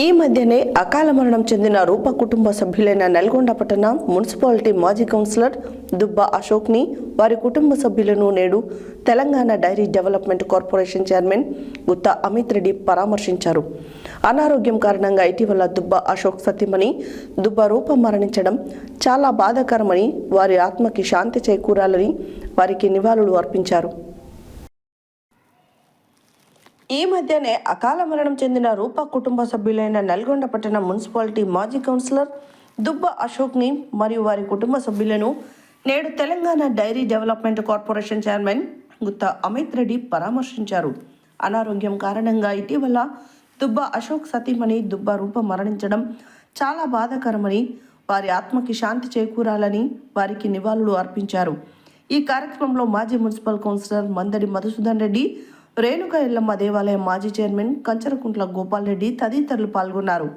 ఈ మధ్యనే అకాల మరణం చెందిన రూప కుటుంబ సభ్యులైన నల్గొండ పట్టణ మున్సిపాలిటీ మాజీ కౌన్సిలర్ దుబ్బా అశోక్ని వారి కుటుంబ సభ్యులను నేడు Telangana dairy development corporation chairman Gutta Amit Reddy పరామర్శించారు. అనారోగ్యం కారణంగా ఇటీవల దుబ్బా అశోక్ సతీమణి దుబ్బా రూప మరణించడం చాలా బాధాకరమని వారి ఆత్మకి శాంతి చేకూరాలని వారికి నివాళులు అర్పించారు. ఈ మధ్యనే అకాల మరణం చెందిన రూప కుటుంబ సభ్యులైన నల్గొండ పట్టణ మున్సిపాలిటీ మాజీ కౌన్సిలర్ దుబ్బ అశోక్ని మరియు వారి కుటుంబ సభ్యులను నేడు Telangana dairy development corporation chairman Gutta Amit Reddy పరామర్శించారు. అనారోగ్యం కారణంగా ఇటీవల దుబ్బ అశోక్ సతీమణి దుబ్బ రూప మరణించడం చాలా బాధాకరమని వారి ఆత్మకి శాంతి చేకూరాలని వారికి నివాళులు అర్పించారు. ఈ కార్యక్రమంలో మాజీ మున్సిపల్ కౌన్సిలర్ మందడి మధుసూదన్ రెడ్డి రేణుక ఎల్లమ్మ దేవాలయం మాజీ చైర్మన్ కంచరకుంట్ల గోపాల్ రెడ్డి తదితరులు పాల్గొన్నారు.